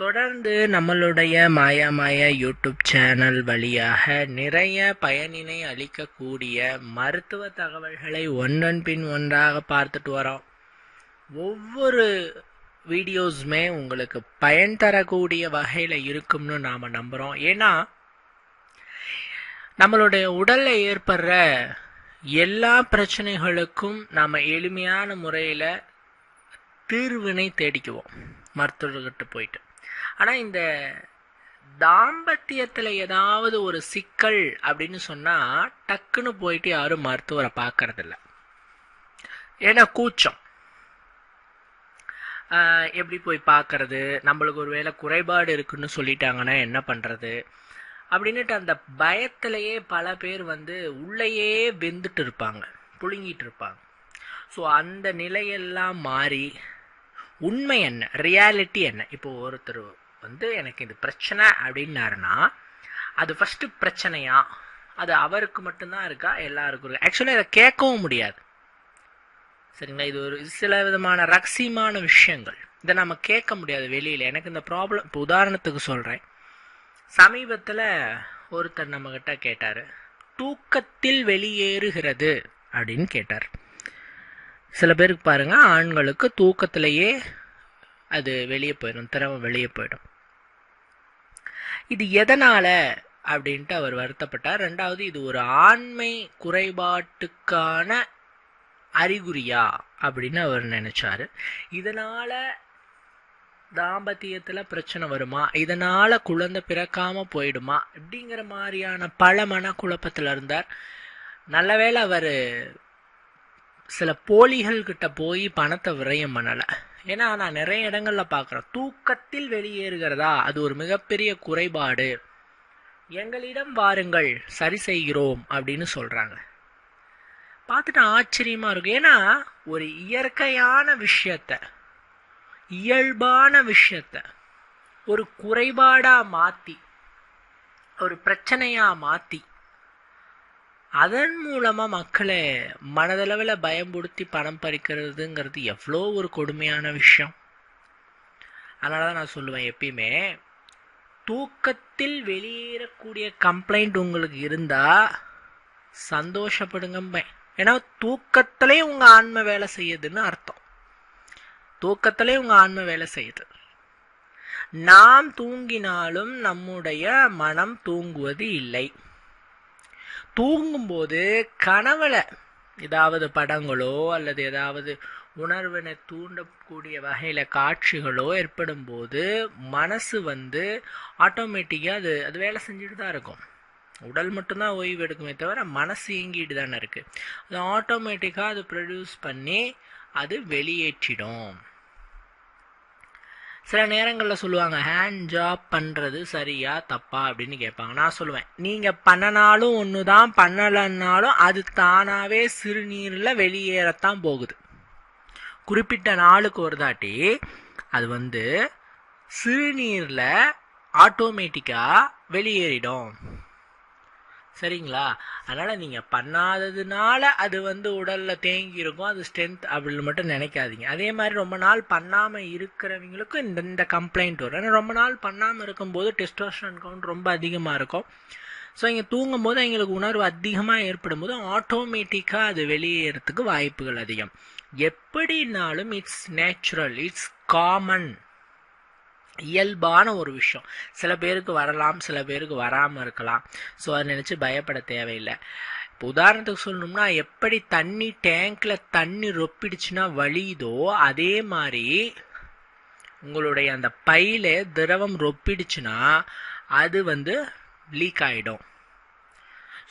தொடர்ந்து நம்மளுடைய மாயா Maya YouTube channel வழியாக நிறைய பயனினை அளிக்கக்கூடிய மருத்துவ தகவல்களை ஒன்றன் பின் ஒன்றாக பார்த்துட்டு வரோம். ஒவ்வொரு வீடியோஸுமே உங்களுக்கு பயன் தரக்கூடிய வகையில் இருக்கும்னு நாம் நம்புகிறோம் ஏன்னா நம்மளுடைய உடலில் ஏற்படுற எல்லா பிரச்சனைகளுக்கும் நாம் எளிமையான முறையில் தீர்வினை தேடிக்குவோம். மருத்துவர்கிட்ட போயிட்டு. ஆனால் இந்த தாம்பத்தியத்தில் ஏதாவது ஒரு சிக்கல் அப்படின்னு சொன்னால் டக்குன்னு போயிட்டு யாரும் மருத்துவரை பார்க்கறதில்ல. ஏன்னா கூச்சம். எப்படி போய் பார்க்கறது? நம்மளுக்கு ஒரு வேளை குறைபாடு இருக்குன்னு சொல்லிட்டாங்கன்னா என்ன பண்ணுறது அப்படின்ட்டு அந்த பயத்திலேயே பல பேர் வந்து உள்ளேயே வெந்துட்டு இருப்பாங்க. புழுங்கிட்டு இருப்பாங்க. ஸோ அந்த நிலையெல்லாம் மாறி உண்மை என்ன? ரியாலிட்டி என்ன? இப்போ ஒருத்தர் வந்து எனக்கு இது பிரச்சனை அப்படின்னாருன்னா அது ஃபஸ்ட்டு பிரச்சனையா? அது அவருக்கு மட்டும்தான் இருக்கா? எல்லாருக்கும் இருக்கா? ஆக்சுவலாக இதை கேட்கவும் முடியாது. சரிங்களா? இது ஒரு சில விதமான ரகசியமான விஷயங்கள். இதை நம்ம கேட்க முடியாது வெளியில். எனக்கு இந்த ப்ராப்ளம் இப்போ உதாரணத்துக்கு சொல்கிறேன் சமீபத்தில் ஒருத்தர் நம்மக்கிட்ட கேட்டார் தூக்கத்தில் வெளியேறுகிறது அப்படின்னு கேட்டார். சில பேருக்கு பாருங்கள் ஆண்களுக்கு தூக்கத்திலேயே அது வெளியே போயிடும் திறமை வெளியே போயிடும். இது எதனால்? அப்படின்ட்டு அவர் வருத்தப்பட்டார். ரெண்டாவது இது ஒரு ஆண்மை குறைபாட்டுக்கான அறிகுறியா? அப்படின்னு அவர் நினைச்சாரு. இதனால தாம்பத்தியத்தில் பிரச்சனை வருமா? இதனால குழந்தை பிறக்காம போயிடுமா? அப்படிங்கிற மாதிரியான பல மனக்குழப்பத்தில் இருந்தார். நல்லவேளை அவர் சில போலிகள் கிட்ட போய் பணத்தை விரயம் பண்ணலை. ஏன்னா நான் நிறைய இடங்கள்ல பார்க்குறேன். தூக்கத்தில் வெளியேறுகிறதா? அது ஒரு மிகப்பெரிய குறைபாடு. எங்களிடம் வாருங்கள் சரி செய்கிறோம் அப்படின்னு சொல்கிறாங்க பார்த்துட்டு ஆச்சரியமாக இருக்கும். ஏன்னா ஒரு இயற்கையான விஷயத்த இயல்பான விஷயத்த ஒரு குறைபாடாக மாற்றி ஒரு பிரச்சனையாக மாற்றி அதன் மூலமாக மக்களை மனதளவில் பயம்படுத்தி பணம் பறிக்கிறதுங்கிறது எவ்வளோ ஒரு கொடுமையான விஷயம். அதனால தான் நான் சொல்லுவேன் எப்பயுமே தூக்கத்தில் வெளியேறக்கூடிய கம்ப்ளைண்ட் உங்களுக்கு இருந்தால் சந்தோஷப்படுங்கம்பேன் ஏன்னா தூக்கத்திலே உங்கள் ஆன்மை வேலை செய்யுதுன்னு அர்த்தம். தூக்கத்திலே உங்கள் ஆன்மை வேலை செய்யுது. நாம் தூங்கினாலும் நம்முடைய மனம் தூங்குவது இல்லை. தூங்கும்போது கனவுல ஏதாவது படங்களோ அல்லது ஏதாவது உணர்வினை தூண்டக்கூடிய வகையில் காட்சிகளோ ஏற்படும் போது மனசு வந்து ஆட்டோமேட்டிக்காக அது அது வேலை செஞ்சுட்டு தான் இருக்கும். உடல் மட்டும்தான் ஓய்வு எடுக்குமே தவிர மனசு இயங்கிட்டு தானே இருக்குது அது ஆட்டோமேட்டிக்காக அது ப்ரொடியூஸ் பண்ணி அது வெளியேற்றிடும். சில நேரங்களில் சொல்லுவாங்க ஹேண்ட் ஜாப் பண்ணுறது சரியா தப்பா? அப்படின்னு கேட்பாங்க. நான் சொல்லுவேன் நீங்கள் பண்ணனாலும் ஒன்று தான் பண்ணலைன்னாலும் அது தானாகவே சிறுநீரில் வெளியேறத்தான் போகுது. குறிப்பிட்ட நாளுக்கு ஒரு தாட்டி அது வந்து சிறுநீரில் ஆட்டோமேட்டிக்காக வெளியேறிடும். சரிங்களா? அதனால் நீங்கள் பண்ணாததுனால அது வந்து உடலில் தேங்கி இருக்கும் அது ஸ்ட்ரென்த் அப்படின்னு மட்டும் நினைக்காதீங்க. அதே மாதிரி ரொம்ப நாள் பண்ணாமல் இருக்கிறவங்களுக்கும் இந்த இந்த கம்ப்ளைண்ட் வரும். ஏன்னா ரொம்ப நாள் பண்ணாமல் இருக்கும்போது டெஸ்டோஸ்டன் கவுண்ட் ரொம்ப அதிகமாக இருக்கும். ஸோ இங்கே தூங்கும் போது எங்களுக்கு உணர்வு அதிகமாக ஏற்படும் போது ஆட்டோமேட்டிக்காக அது வெளியேறதுக்கு வாய்ப்புகள் அதிகம். எப்படினாலும் இட்ஸ் நேச்சுரல் இட்ஸ் காமன் இயல்பான ஒரு விஷயம். சில பேருக்கு வரலாம் சில பேருக்கு வராமல் இருக்கலாம். ஸோ அதை நினச்சி பயப்பட தேவையில்லை. இப்போ உதாரணத்துக்கு சொல்லணும்னா எப்படி தண்ணி டேங்க்ல தண்ணி ரொப்பிடுச்சுன்னா வழியுதோ அதே மாதிரி உங்களுடைய அந்த பையில திரவம் ரொப்பிடுச்சுன்னா அது வந்து லீக் ஆகிடும்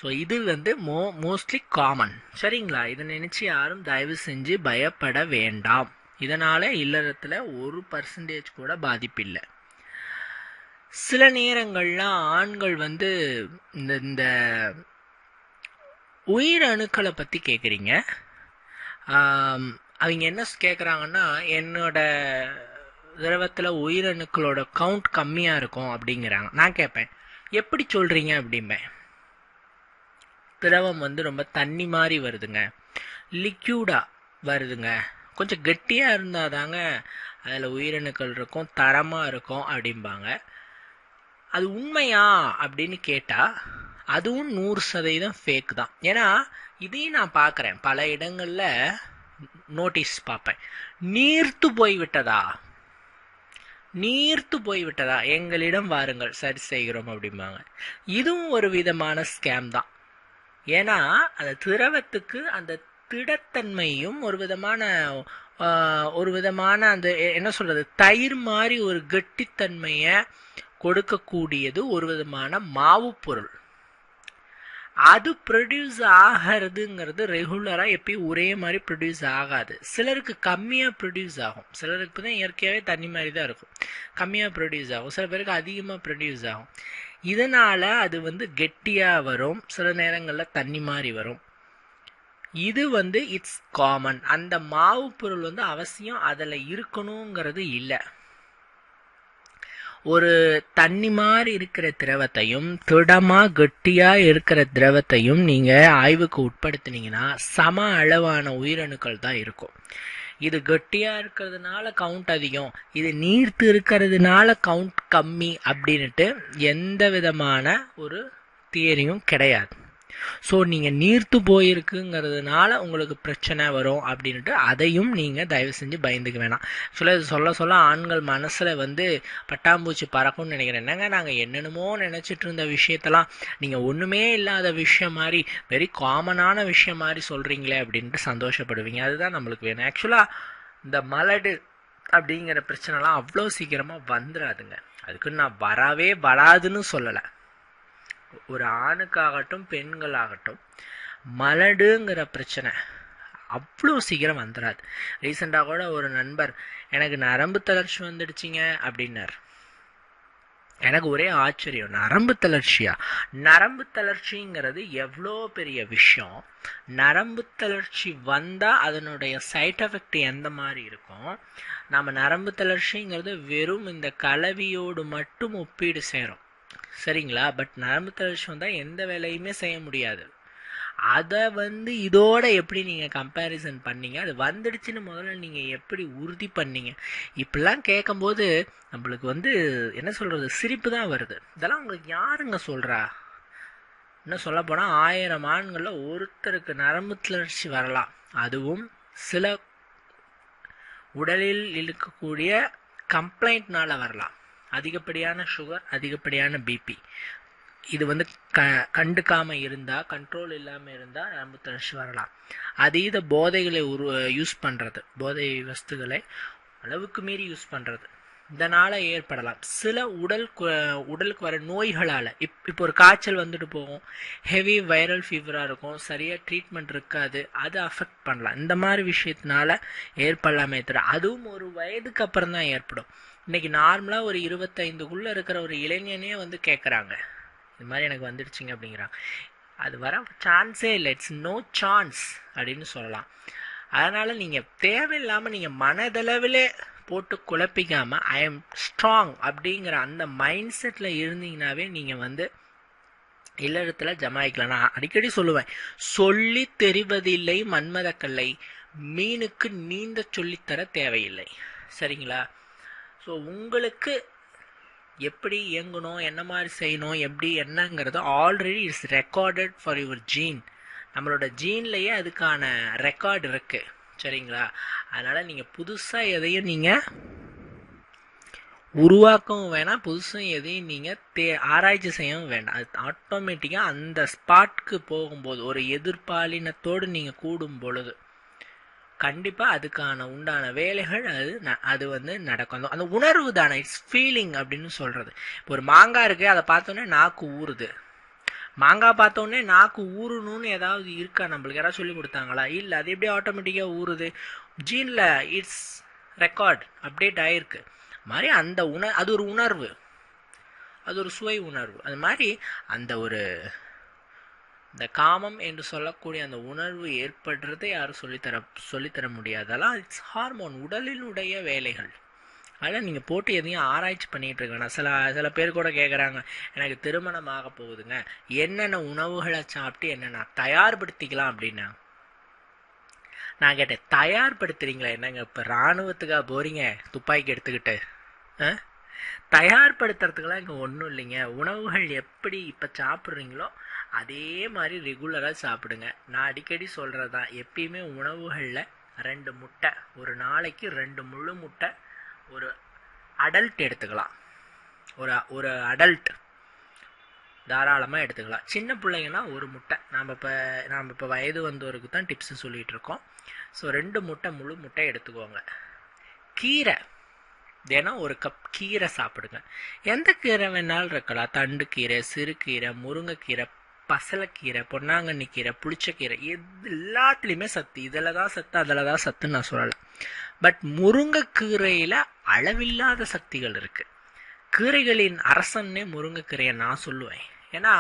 ஸோ இது வந்து மோ மோஸ்ட்லி காமன் சரிங்களா? இதை நினச்சி யாரும் தயவு செஞ்சு பயப்பட வேண்டாம். இதனால் இல்லறத்தில் ஒரு பர்சன்டேஜ் கூட பாதிப்பில்லை. சில நேரங்கள்லாம் ஆண்கள் வந்து இந்த இந்த உயிர் அணுக்களை பற்றி கேட்குறீங்க அவங்க என்ன கேட்குறாங்கன்னா என்னோட திரவத்தில் உயிரணுக்களோட கவுண்ட் கம்மியாக இருக்கும் அப்படிங்கிறாங்க. நான் கேட்பேன் எப்படி சொல்கிறீங்க அப்படிம்பேன். திரவம் வந்து ரொம்ப தண்ணி மாதிரி வருதுங்க. லிக்யூடாக வருதுங்க. கொஞ்சம் கெட்டியாக இருந்தால் தாங்க அதில் உயிரணுக்கள் இருக்கும் தரமாக இருக்கும் அப்படிம்பாங்க. அது உண்மையா அப்படின்னு கேட்டால் அதுவும் நூறு சதவீதம் ஃபேக் தான். ஏன்னா இதையும் நான் பார்க்குறேன் பல இடங்களில் நோட்டீஸ் பார்ப்பேன். நீர்த்து போய் விட்டதா நீர்த்து போய் விட்டதா எங்களிடம் வாருங்கள் சரி செய்கிறோம் அப்படிம்பாங்க. இதுவும் ஒரு விதமான ஸ்கேம் தான். ஏன்னா அந்த திரவத்துக்கு அந்த திடத்தன்மையும் ஒரு விதமான ஒரு விதமான அந்த என்ன சொல்கிறது தயிர் மாதிரி ஒரு கெட்டித்தன்மையை கொடுக்கக்கூடியது ஒரு விதமான மாவு பொருள். அது ப்ரொடியூஸ் ஆகிறதுங்கிறது ரெகுலராக எப்பயும் ஒரே மாதிரி ப்ரொடியூஸ் ஆகாது. சிலருக்கு கம்மியாக ப்ரொடியூஸ் ஆகும். சிலருக்கு தான் இயற்கையாகவே தண்ணி மாதிரி தான் இருக்கும். கம்மியாக ப்ரொடியூஸ் ஆகும். சில பேருக்கு அதிகமாக ப்ரொடியூஸ் ஆகும். இதனால் அது வந்து கெட்டியாக வரும். சில நேரங்களில் தண்ணி மாதிரி வரும். இது வந்து இட்ஸ் காமன் அந்த மாவு பொருள் வந்து அவசியம் அதில் இருக்கணுங்கிறது இல்லை. ஒரு தண்ணி மாதிரி இருக்கிற திரவத்தையும் திடமாக கெட்டியாக இருக்கிற திரவத்தையும் நீங்கள் ஆய்வுக்கு உட்படுத்தினீங்கன்னா சம அளவான உயிரணுக்கள் தான் இருக்கும். இது கெட்டியாக இருக்கிறதுனால கவுண்ட் அதிகம். இது நீர்த்து இருக்கிறதுனால கவுண்ட் கம்மி அப்படின்ட்டு எந்த விதமான ஒரு தியரியும் கிடையாது. ஸோ நீங்கள் நீர்த்து போயிருக்குங்கிறதுனால உங்களுக்கு பிரச்சனை வரும் அப்படின்ட்டு அதையும் நீங்கள் தயவு செஞ்சு பயந்துக்க வேணாம். சில இது சொல்ல சொல்ல ஆண்கள் மனசில் வந்து பட்டாம்பூச்சி பறக்கும்னு நினைக்கிறேன். என்னங்க நாங்கள் என்னென்னமோ நினச்சிட்டு இருந்த விஷயத்தெல்லாம் நீங்கள் ஒன்றுமே இல்லாத விஷயம் மாதிரி வெரி காமனான விஷயம் மாதிரி சொல்கிறீங்களே அப்படின்ட்டு சந்தோஷப்படுவீங்க. அதுதான் நம்மளுக்கு வேணும். ஆக்சுவலாக இந்த மலடு அப்படிங்கிற பிரச்சனைலாம் அவ்வளோ சீக்கிரமாக வந்துடாதுங்க அதுக்கு நான் வரவே வராதுன்னு சொல்லலை. ஒரு ஆணுக்காகட்டும் பெண்களாகட்டும் மலடுங்கிற பிரச்சனை அவ்வளோ சீக்கிரம் வந்துடாது ரீசெண்டாக கூட ஒரு நண்பர் எனக்கு நரம்பு தளர்ச்சி வந்துடுச்சிங்க அப்படின்னார். எனக்கு ஒரே ஆச்சரியம் நரம்பு தளர்ச்சியா? நரம்பு தளர்ச்சிங்கிறது எவ்வளோ பெரிய விஷயம். நரம்பு தளர்ச்சி வந்தால் அதனுடைய சைட் எஃபெக்ட் எந்த மாதிரி இருக்கும்? நம்ம நரம்பு தளர்ச்சிங்கிறது வெறும் இந்த கலவியோடு மட்டும் ஒப்பீடு செய்கிறோம் சரிங்களா? பட் நரம்பு விஷயம் தான் எந்த வேலையுமே செய்ய முடியாது. அதை வந்து இதோட எப்படி நீங்கள் கம்பேரிசன் பண்ணீங்க? அது வந்துடுச்சுன்னு முதல்ல நீங்கள் எப்படி உறுதி பண்ணீங்க? இப்படிலாம் கேட்கும்போது நம்மளுக்கு வந்து என்ன சொல்கிறது சிரிப்பு தான் வருது. இதெல்லாம் உங்களுக்கு யாருங்க சொல்கிறா இன்னும் சொல்லப்போனால் ஆயிரம் ஆண்களில் ஒருத்தருக்கு நரம்பு தளர்ச்சி வரலாம். அதுவும் சில உடலில் இருக்கக்கூடிய கம்ப்ளைண்ட்னால் வரலாம். அதிகப்படியான சுகர் அதிகப்படியான பிபி இது வந்து க கண்டுக்காமல் இருந்தால் கண்ட்ரோல் இல்லாமல் இருந்தால் நம்ம தளர்ச்சி வரலாம். அதீத போதைகளை உரு யூஸ் பண்ணுறது போதை வஸ்துகளை அளவுக்கு மீறி யூஸ் பண்ணுறது இதனால் ஏற்படலாம். சில உடல் உடலுக்கு வர நோய்களால் இப் இப்போ ஒரு காய்ச்சல் வந்துட்டு போகும். ஹெவி வைரல் ஃபீவராக இருக்கும். சரியாக ட்ரீட்மெண்ட் இருக்காது. அது அஃபெக்ட் பண்ணலாம். இந்த மாதிரி விஷயத்தினால ஏற்படலாமே தவிர அதுவும் ஒரு வயதுக்கு அப்புறம் தான் ஏற்படும். இன்னைக்கு நார்மலாக ஒரு இருபத்தைந்துக்குள்ளே இருக்கிற ஒரு இளைஞனே வந்து கேட்குறாங்க இது மாதிரி எனக்கு வந்துடுச்சிங்க அப்படிங்கிறாங்க. அது வர சான்ஸே இல்லை. இட்ஸ் நோ சான்ஸ் அப்படின்னு சொல்லலாம். அதனால் நீங்கள் தேவையில்லாமல் நீங்கள் மனதளவில் போட்டு குழப்பிக்காமல் ஐ எம் ஸ்ட்ராங் அப்படிங்கிற அந்த மைண்ட் செட்டில் இருந்தீங்கனாவே நீங்கள் வந்து இல்லறத்தில் ஜமாய்க்கலாம். நான் அடிக்கடி சொல்லுவேன். சொல்லி தெரிவதில்லை மன்மதக்கல்லை. மீனுக்கு நீந்த சொல்லித்தர தேவையில்லை. சரிங்களா? ஸோ உங்களுக்கு எப்படி இயங்கணும் என்ன மாதிரி செய்யணும் எப்படி என்னங்கிறது already it's recorded for your gene நம்மளோட ஜீன்லேயே அதுக்கான ரெக்கார்டு இருக்குது சரிங்களா? அதனால் நீங்கள் புதுசாக எதையும் நீங்கள் உருவாக்கவும் வேணாம். புதுசும் எதையும் நீங்கள் தே ஆராய்ச்சி செய்யவும் வேண்டாம் அது ஆட்டோமேட்டிக்காக அந்த ஸ்பாட்க்கு போகும்போது ஒரு எதிர்பாலினத்தோடு நீங்கள் கூடும் பொழுது. கண்டிப்பாக அதுக்கான உண்டான வேலைகள் அது ந- அது வந்து நடக்கும். அந்த- அந்த உணர்வு தானே இட்ஸ் ஃபீலிங் அப்படின்னு சொல்கிறது இப்போ ஒரு மாங்காய் இருக்குது அதை பார்த்தோன்னே நாக்கு ஊறுது. மாங்காய் பார்த்தோன்னே நாக்கு ஊறணும்னு ஏதாவது இருக்கா நம்மளுக்கு? யாராவது சொல்லி கொடுத்தாங்களா? இல்லை அது எப்படி ஆட்டோமேட்டிக்காக ஊறுது? ஜீனில் இட்ஸ் ரெக்கார்ட் அப்டேட் ஆகிருக்கு மாதிரி அந்த உணர் அது ஒரு உணர்வு. அது ஒரு சுவை உணர்வு. அது மாதிரி அந்த ஒரு இந்த காமம் என்று சொல்லக்கூடிய அந்த உணர்வு ஏற்படுறதை யாரும் சொல்லித்தர சொல்லித்தர முடியாதெல்லாம் இட்ஸ் ஹார்மோன் உடலினுடைய வேலைகள். அதில் நீங்கள் போட்டு எதையும் ஆராய்ச்சி பண்ணிகிட்டு இருக்கணும் சில சில பேர் கூட கேட்குறாங்க எனக்கு திருமணம் ஆக போகுதுங்க. என்னென்ன உணவுகளை சாப்பிட்டு என்னென்ன தயார்படுத்திக்கலாம் அப்படின்னா நான் கேட்டேன் தயார்படுத்துறீங்களா? என்னங்க இப்போ இராணுவத்துக்காக போகிறீங்க துப்பாக்கி எடுத்துக்கிட்டு ஆ? தயார்படுத்துறதுக்கெல்லாம் இங்கே ஒன்றும் இல்லைங்க. உணவுகள் எப்படி இப்போ சாப்பிட்றீங்களோ அதே மாதிரி ரெகுலராக சாப்பிடுங்க. நான் அடிக்கடி சொல்கிறது தான் எப்பயுமே உணவுகளில் ரெண்டு முட்டை ஒரு நாளைக்கு ரெண்டு முழு முட்டை ஒரு அடல்ட் எடுத்துக்கலாம். ஒரு ஒரு அடல்ட் தாராளமாக எடுத்துக்கலாம். சின்ன பிள்ளைங்கன்னா ஒரு முட்டை. நாம் இப்போ நாம் இப்போ வயது வந்தவருக்கு தான் டிப்ஸு சொல்லிகிட்டு இருக்கோம். ஸோ ரெண்டு முட்டை முழு முட்டை எடுத்துக்கோங்க. கீரை. தினம் ஒரு கப் கீரை சாப்பிடுங்க. எந்த கீரை வேணாலும் இருக்கலாம். தண்டு கீரை சிறுகீரை முருங்கைக்கீரை பசலக்கீரை பொன்னாங்கண்ணி கீரை புளிச்சக்கீரை எது எல்லாத்துலேயுமே சத்து. இதில் தான் சத்து அதில் தான் சத்துன்னு நான் சொல்லலை. பட் முருங்கைக்கீரையில் அளவில்லாத சக்திகள் இருக்குது கீரைகளின் அரசன்னே முருங்கைக்கீரையை நான் சொல்லுவேன். ஏன்னா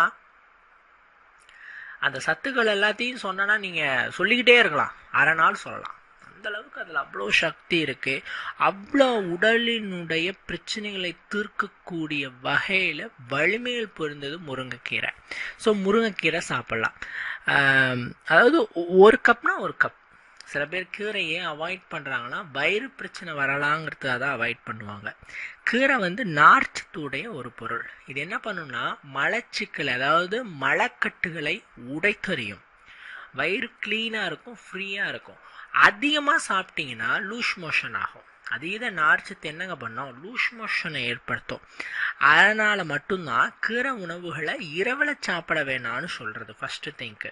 அந்த சத்துக்கள் எல்லாத்தையும் சொன்னா நீங்கள் சொல்லிக்கிட்டே இருக்கலாம். அரை நாள் சொல்லலாம். அந்த அளவுக்கு அதில் அவ்வளோ சக்தி இருக்குது அவ்வளோ உடலினுடைய பிரச்சனைகளை தீர்க்கக்கூடிய வகையில் வலிமையில் பொருந்தது முருங்கைக்கீரை. ஸோ முருங்கைக்கீரை சாப்பிட்லாம். அதாவது ஒரு கப்னா ஒரு கப். சில பேர் கீரையை அவாய்ட் பண்ணுறாங்கன்னா வயிறு பிரச்சனை வரலாங்கிறதுக்காக தான் அவாய்ட் பண்ணுவாங்க. கீரை வந்து நார்ச்சத்துடைய ஒரு பொருள். இது என்ன பண்ணுன்னா மலச்சிக்கல் அதாவது மலக்கட்டுகளை உடைத்தறியும். வயிறு க்ளீனாக இருக்கும் ஃப்ரீயாக இருக்கும். அதிகமாக சாப்பிட்டீங்கன்னா லூஸ் மோஷன் ஆகும். அதீத நார்ச்சத்து என்னங்க பண்ணோம்? லூஸ் மோஷனை ஏற்படுத்தும். அதனால் மட்டும்தான் கீரை உணவுகளை இரவில் சாப்பிட வேணாம்னு சொல்கிறது ஃபஸ்ட்டு திங்க்கு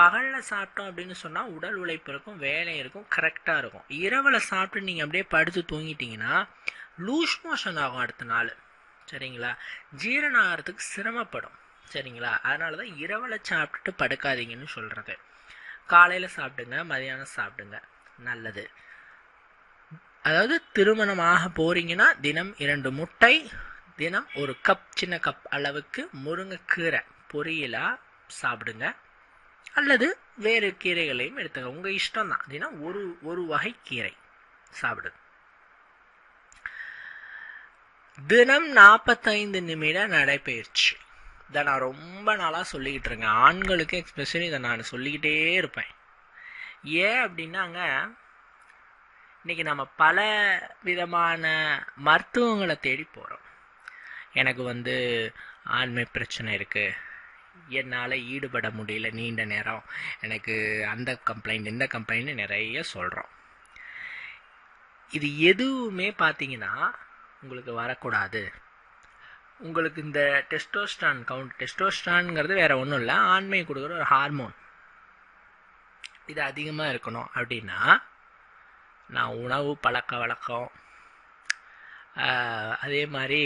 பகலில் சாப்பிட்டோம் அப்படின்னு சொன்னால் உடல் உழைப்பு இருக்கும் வேலை இருக்கும் கரெக்டாக இருக்கும். இரவில் சாப்பிட்டு நீங்கள் அப்படியே படுத்து தூங்கிட்டீங்கன்னா லூஸ் மோஷன் ஆகும் அடுத்த நாள். சரிங்களா? ஜீரணம் ஆகிறதுக்கு சிரமப்படும். சரிங்களா? அதனால தான் இரவில் சாப்பிட்டுட்டு படுக்காதீங்கன்னு சொல்கிறது காலையில் சாப்பிடுங்க மதியானம் சாப்பிடுங்க. நல்லது. அதாவது திருமணமாக போகிறீங்கன்னா தினம் இரண்டு முட்டை தினம் ஒரு கப் சின்ன கப் அளவுக்கு முருங்கைக்கீரை பொரியலாக சாப்பிடுங்க. அல்லது வேறு கீரைகளையும் எடுத்துக்க உங்கள் இஷ்டம் தான் தினம் ஒரு ஒரு வகை கீரை சாப்பிடுங்க தினம் நாற்பத்தைந்து நிமிட நடைபயிற்சி. இதை நான் ரொம்ப நாளாக சொல்லிக்கிட்டு இருக்கேன். ஆண்களுக்கு எக்ஸ்பெஷலி இதை நான் சொல்லிக்கிட்டே இருப்பேன். ஏன் அப்படின்னாங்க இன்னைக்கு நம்ம பல விதமான மருத்துவங்களை தேடி போகிறோம் எனக்கு வந்து ஆண்மை பிரச்சனை இருக்குது என்னால் ஈடுபட முடியல நீண்ட நேரம். எனக்கு அந்த கம்ப்ளைண்ட் இந்த கம்ப்ளைண்ட் நிறைய சொல்கிறோம் இது எதுவுமே பார்த்தீங்கன்னா உங்களுக்கு வரக்கூடாது. உங்களுக்கு இந்த டெஸ்டோஸ்டான் கவுண்ட் டெஸ்டோஸ்டான்ங்கிறது வேறு ஒன்றும் இல்லை. ஆண்மை கொடுக்குற ஒரு ஹார்மோன் இது அதிகமாக இருக்கணும் அப்படின்னா நான் உணவு பழக்க வழக்கம் அதே மாதிரி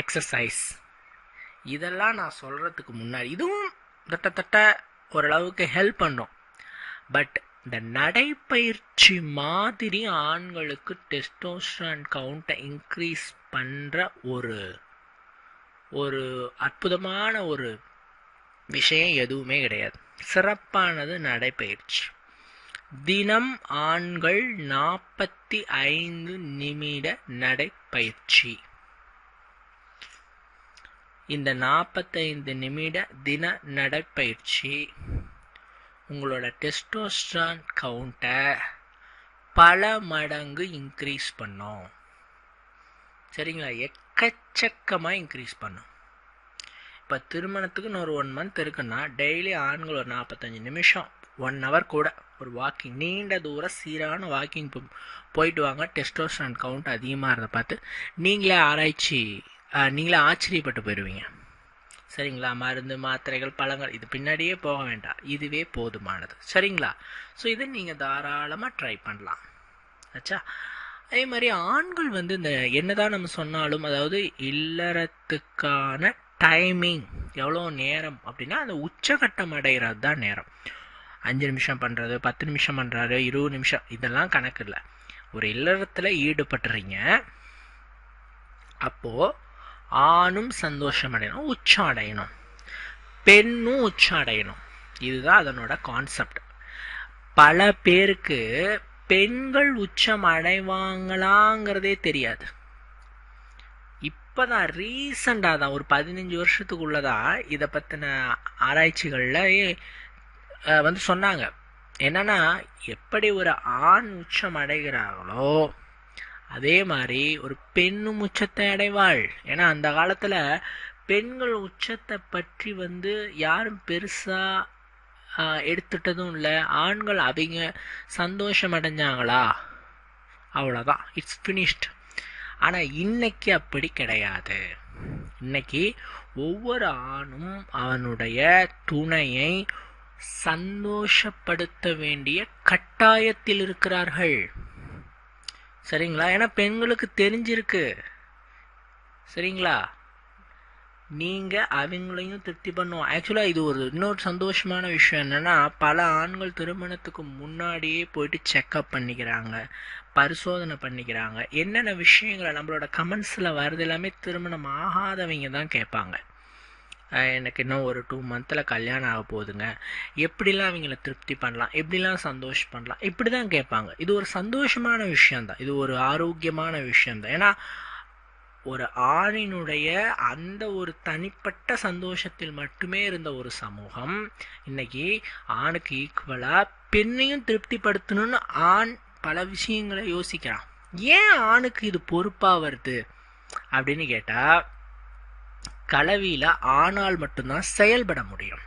எக்ஸசைஸ் இதெல்லாம் நான் சொல்கிறதுக்கு முன்னாடி இதுவும் தட்டத்தட்ட ஓரளவுக்கு ஹெல்ப் பண்ணும். பட் இந்த நடைப்பயிற்சி மாதிரி ஆண்களுக்கு டெஸ்டோஸ்ட்ரான் கவுண்ட்டை இன்க்ரீஸ் பண்ணுற ஒரு ஒரு அற்புதமான ஒரு விஷயம் எதுவுமே கிடையாது. சிறப்பானது நடைப்பயிற்சி. தினம் ஆண்கள் நாற்பத்தி ஐந்து நிமிட நடைப்பயிற்சி. இந்த நாற்பத்தைந்து நிமிட தின நடைப்பயிற்சி. உங்களோட டெஸ்டோஸ்ட்ரான் கவுண்ட்டை பல மடங்கு இன்க்ரீஸ் பண்ணும். சரிங்களா? எக்கச்சக்கமாக இன்க்ரீஸ் பண்ணும். இப்போ திருமணத்துக்கு இன்னொரு ஒன் மந்த் இருக்குன்னா டெய்லி ஆண்கள் ஒரு நாற்பத்தஞ்சு நிமிஷம் ஒன் ஹவர் கூட ஒரு வாக்கிங் நீண்ட தூரம் சீரான வாக்கிங் போயிட்டு வாங்க. டெஸ்டோஸ்ட்ரான் கவுண்ட் அதிகமாக இருந்த பார்த்து நீங்களே ஆராய்ச்சி நீங்களே ஆச்சரியப்பட்டு போயிடுவீங்க சரிங்களா? மருந்து மாத்திரைகள் பழங்கள் இது பின்னாடியே போக வேண்டாம். இதுவே போதுமானது. சரிங்களா? ஸோ இதை நீங்கள் தாராளமாக ட்ரை பண்ணலாம். ஆச்சா அதே மாதிரி ஆண்கள் வந்து இந்த என்னதான் நம்ம சொன்னாலும் அதாவது இல்லறத்துக்கான டைமிங் எவ்வளோ நேரம் அப்படின்னா அந்த உச்சகட்டம் அடைகிறது தான் நேரம். அஞ்சு நிமிஷம் பண்ணுறது பத்து நிமிஷம் பண்ணுறாரு இருபது நிமிஷம் இதெல்லாம் கணக்கு இல்லை. ஒரு இல்லறத்தில் ஈடுபட்டுறீங்க. அப்போது ஆணும் சந்தோஷம் அடையணும் உச்சம் அடையணும் பெண்ணும் உச்சம் அடையணும் இதுதான் அதனோட கான்செப்ட் பல பேருக்கு பெண்கள் உச்சம் அடைவாங்களாங்கிறதே தெரியாது. இப்போதான் ரீசண்டாக தான் ஒரு பதினஞ்சு வருஷத்துக்குள்ளதான் இதை பற்றின ஆராய்ச்சிகளில் வந்து சொன்னாங்க. என்னன்னா எப்படி ஒரு ஆண் உச்சம் அடைகிறார்களோ அதே மாதிரி ஒரு பெண்ணும் உச்சத்தை அடைவாள். ஏன்னா அந்த காலத்தில் பெண்கள் உச்சத்தை பற்றி வந்து யாரும் பெருசாக எடுத்துட்டதும் இல்லை. ஆண்கள் அவங்க சந்தோஷம் அடைஞ்சாங்களா? அவ்வளோதான் இட்ஸ் ஃபினிஷ்ட் ஆனால் இன்னைக்கு அப்படி கிடையாது. இன்னைக்கு ஒவ்வொரு ஆணும் அவனுடைய துணையை சந்தோஷப்படுத்த வேண்டிய கட்டாயத்தில் இருக்கிறார்கள். சரிங்களா? ஏன்னா பெண்களுக்கு தெரிஞ்சிருக்கு. சரிங்களா? நீங்கள் அவங்களையும் திருப்தி பண்ணுவோம். ஆக்சுவலாக இது ஒரு இன்னொரு சந்தோஷமான விஷயம் என்னன்னா பல ஆண்கள் திருமணத்துக்கு முன்னாடியே போயிட்டு செக்கப் பண்ணிக்கிறாங்க பரிசோதனை பண்ணிக்கிறாங்க. என்னென்ன விஷயங்களை நம்மளோட கமெண்ட்ஸில் வர்றது எல்லாமே திருமணம் ஆகாதவங்க தான் கேட்பாங்க. எனக்கு இன்னும் ஒரு டூ மந்தில் கல்யாணம் ஆக போகுதுங்க. எப்படிலாம் அவங்கள திருப்தி பண்ணலாம்? எப்படிலாம் சந்தோஷம் பண்ணலாம்? இப்படி தான் கேட்பாங்க. இது ஒரு சந்தோஷமான விஷயந்தான் இது ஒரு ஆரோக்கியமான விஷயந்தான் ஏன்னா ஒரு ஆணினுடைய அந்த ஒரு தனிப்பட்ட சந்தோஷத்தில் மட்டுமே இருந்த ஒரு சமூகம் இன்னைக்கு ஆணுக்கு ஈக்குவலாக பெண்ணையும் திருப்திப்படுத்தணும்னு ஆண் பல விஷயங்களை யோசிக்கிறான். ஏன் ஆணுக்கு இது பொறுப்பாக வருது? அப்படின்னு கேட்டால் கலவியில் ஆணால் மட்டும்தான் செயல்பட முடியும்.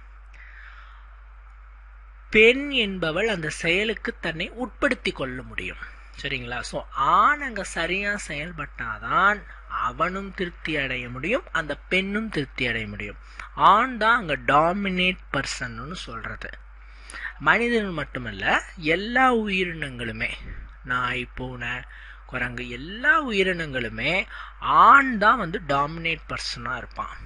பெண் என்பவள் அந்த செயலுக்கு தன்னை உட்படுத்தி கொள்ள முடியும். சரிங்களா? ஸோ ஆண் அங்கே சரியாக செயல்பட்டாதான் அவனும் திருப்தி அடைய முடியும் அந்த பெண்ணும் திருப்தி அடைய முடியும். ஆண் தான் அங்கே டாமினேட் பர்சன்னு சொல்கிறது மனிதன் மட்டுமல்ல எல்லா உயிரினங்களுமே நாய் பூனை குரங்கு. எல்லா உயிரினங்களுமே ஆண் தான் வந்து டாமினேட் பர்சனாக இருப்பான்.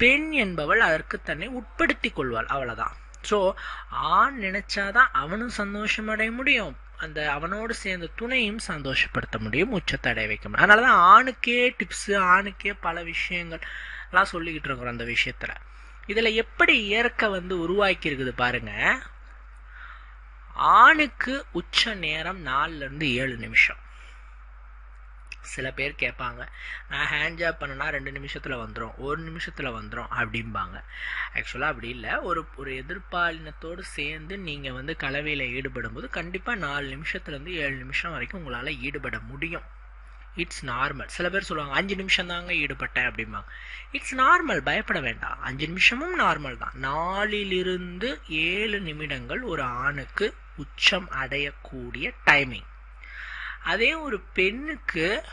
பெண் என்பவள் அதற்கு தன்னை உட்படுத்தி கொள்வாள் அவ்வளோதான் ஸோ ஆண் நினைச்சாதான் அவனும் சந்தோஷம் அடைய முடியும். அந்த அவனோடு சேர்ந்த துணையும் சந்தோஷப்படுத்த முடியும் உச்சத்தை அடைய வைக்க முடியும். அதனால தான் ஆணுக்கே டிப்ஸு ஆணுக்கே பல விஷயங்கள் எல்லாம் சொல்லிக்கிட்டு இருக்கிறோம் அந்த விஷயத்தில். இதில் எப்படி இயற்கை வந்து உருவாக்கி இருக்குது பாருங்க. ஆணுக்கு உச்ச நேரம் நாலுலேருந்து ஏழு நிமிஷம். சில பேர் கேட்பாங்க. நான் ஹேண்ட் ஜாப் பண்ணனா ரெண்டு நிமிஷத்தில் வந்துடும் ஒரு நிமிஷத்தில் வந்துடும் அப்படிம்பாங்க. ஆக்சுவலாக அப்படி இல்லை. ஒரு ஒரு எதிர்பாலினத்தோடு சேர்ந்து நீங்கள் வந்து கலவையில் ஈடுபடும் போது கண்டிப்பாக நாலு நிமிஷத்துலேருந்து ஏழு நிமிஷம் வரைக்கும் உங்களால் ஈடுபட முடியும். இட்ஸ் நார்மல் சில பேர் சொல்லுவாங்க அஞ்சு நிமிஷம் தாங்க ஈடுபட்டேன் அப்படிம்பாங்க. இட்ஸ் நார்மல் பயப்பட வேண்டாம். அஞ்சு நிமிஷமும் நார்மல் தான். நாலிலிருந்து ஏழு நிமிடங்கள் ஒரு ஆணுக்கு உச்சம் அடையக்கூடிய டைமிங் அதே ஒரு பெண்ணுக்கு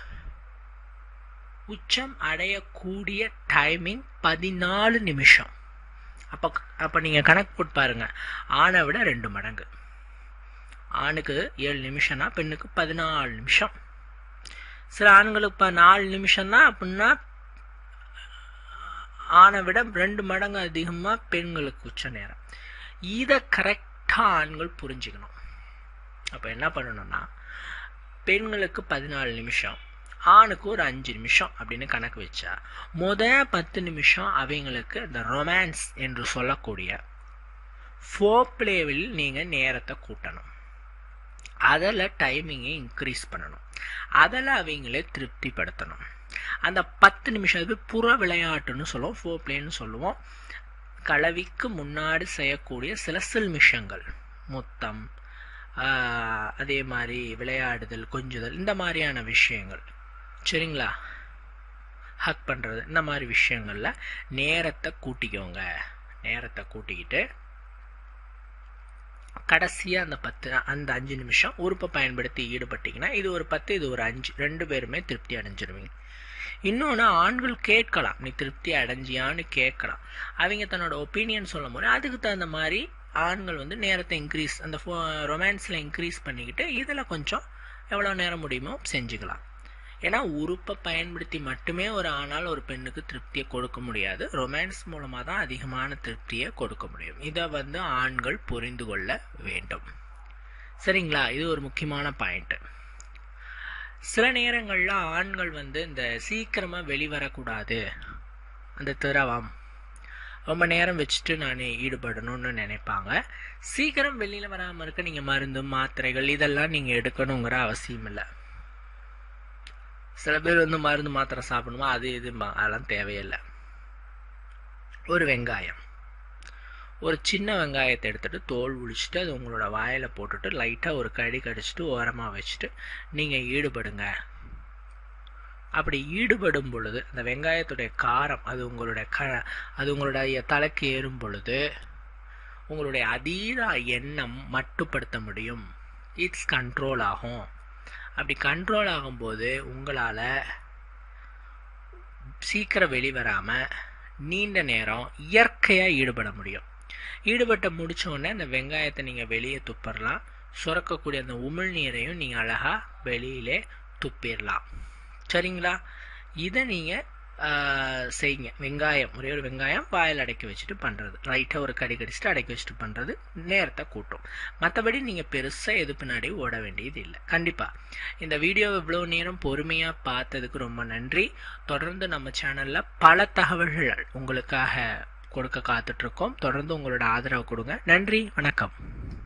உச்சம் அடையக்கூடிய டைமிங் பதினாலு நிமிஷம். அப்போ அப்போ நீங்கள் கணக்கு போட்டு பாருங்க. ஆணை விட ரெண்டு மடங்கு. ஆணுக்கு ஏழு நிமிஷம்னா பெண்ணுக்கு பதினாலு நிமிஷம். சில ஆண்களுக்கு இப்போ நாலு நிமிஷம்னா அப்படின்னா ஆணை விட ரெண்டு மடங்கு அதிகமாக பெண்களுக்கு உச்ச நேரம். இதை கரெக்டாக ஆண்கள் புரிஞ்சுக்கணும். அப்போ என்ன பண்ணணும்னா பெண்களுக்கு பதினாலு நிமிஷம் ஆணுக்கு ஒரு அஞ்சு நிமிஷம் அப்படின்னு கணக்கு வச்சா முதல் பத்து நிமிஷம் அவங்களுக்கு இந்த ரொமான்ஸ் என்று சொல்லக்கூடிய ஃபோப்ளேவில் நீங்கள் நேரத்தை கூட்டணும். அதில் டைமிங்கை இன்க்ரீஸ் பண்ணணும். அதில் அவங்களே திருப்திப்படுத்தணும். அந்த பத்து நிமிஷம் அது புற விளையாட்டுன்னு சொல்லுவோம் ஃபோ பிளேன்னு சொல்லுவோம். கலவிக்கு முன்னாடி செய்யக்கூடிய சில சில்மிஷங்கள் முத்தம் அதே மாதிரி விளையாடுதல் கொஞ்சுதல் இந்த மாதிரியான விஷயங்கள். சரிங்களா? ஹக் பண்ணுறது இந்த மாதிரி விஷயங்களில் நேரத்தை கூட்டிக்கோங்க. நேரத்தை கூட்டிக்கிட்டு கடைசியாக அந்த பத்து அந்த அஞ்சு நிமிஷம் உறுப்பை பயன்படுத்தி ஈடுபட்டிங்கன்னா இது ஒரு பத்து இது ஒரு அஞ்சு ரெண்டு பேருமே திருப்தி அடைஞ்சிருவீங்க. இன்னொன்று ஆண்கள் கேட்கலாம். நீ திருப்தி அடைஞ்சியான்னு கேட்கலாம். அவங்க தன்னோட ஒப்பீனியன் சொல்லும் போது அதுக்கு தகுந்த மாதிரி ஆண்கள் வந்து நேரத்தை இன்க்ரீஸ் அந்த ஃபோ ரொமான்ஸில் இன்க்ரீஸ் பண்ணிக்கிட்டு இதில் கொஞ்சம் எவ்வளோ நேரம் முடியுமோ செஞ்சுக்கலாம். ஏன்னா உறுப்பை பயன்படுத்தி மட்டுமே ஒரு ஆணால் ஒரு பெண்ணுக்கு திருப்தியை கொடுக்க முடியாது. ரொமான்ஸ் மூலமாக தான் அதிகமான திருப்தியை கொடுக்க முடியும். இதை வந்து ஆண்கள் புரிந்து கொள்ள வேண்டும். சரிங்களா? இது ஒரு முக்கியமான பாயிண்ட்டு சில நேரங்களில் ஆண்கள் வந்து இந்த சீக்கிரமாக வெளிவரக்கூடாது. அந்த திரவம். ரொம்ப நேரம் வச்சுட்டு நான் ஈடுபடணும்னு நினைப்பாங்க. சீக்கிரம் வெளியில் வராமல் இருக்க நீங்கள் மருந்து மாத்திரைகள் இதெல்லாம் நீங்கள் எடுக்கணுங்கிற அவசியம் இல்லை. சில பேர் வந்து மருந்து மாத்திரை சாப்பிடணுமா? அது இது அதெல்லாம் தேவையில்லை. ஒரு வெங்காயம். ஒரு சின்ன வெங்காயத்தை எடுத்துகிட்டு தோல் உழிச்சிட்டு அது உங்களோட வாயில் போட்டுட்டு லைட்டாக ஒரு கடி கடிச்சிட்டு ஓரமாக வச்சுட்டு நீங்கள் ஈடுபடுங்க. அப்படி ஈடுபடும் பொழுது அந்த வெங்காயத்துடைய காரம் அது உங்களுடைய க அது உங்களுடைய தலைக்கு ஏறும் பொழுது உங்களுடைய அதீத எண்ணம் மட்டுப்படுத்த முடியும். இட்ஸ் கண்ட்ரோல் ஆகும். அப்படி கண்ட்ரோல் ஆகும்போது உங்களால் சீக்கிரம் வெளிவராமல் நீண்ட நேரம் இயற்கையாக ஈடுபட முடியும். ஈடுபட்ட முடித்தோடனே அந்த வெங்காயத்தை நீங்கள் வெளியே துப்பிடலாம் சுரக்கக்கூடிய அந்த உமிழ்நீரையும் நீங்கள் அழகாக வெளியிலே துப்பிடலாம் சரிங்களா? இதை நீங்கள் செய்யுங்க. வெங்காயம் ஒரே ஒரு வெங்காயம் வாயில் அடக்கி வச்சுட்டு பண்ணுறது ரைட்டாக ஒரு கடி கடிச்சிட்டு அடக்கி வச்சுட்டு பண்ணுறது நேரத்தை கூட்டும். மற்றபடி நீங்கள் பெருசாக எது பின்னாடி ஓட வேண்டியது இல்லை. கண்டிப்பாக இந்த வீடியோ இவ்வளோ நேரம் பொறுமையாக பார்த்ததுக்கு ரொம்ப நன்றி. தொடர்ந்து நம்ம சேனலில் பல தகவல்கள் உங்களுக்காக கொடுக்க காத்துட்ருக்கோம் தொடர்ந்து உங்களோட ஆதரவு கொடுங்க. நன்றி. வணக்கம்.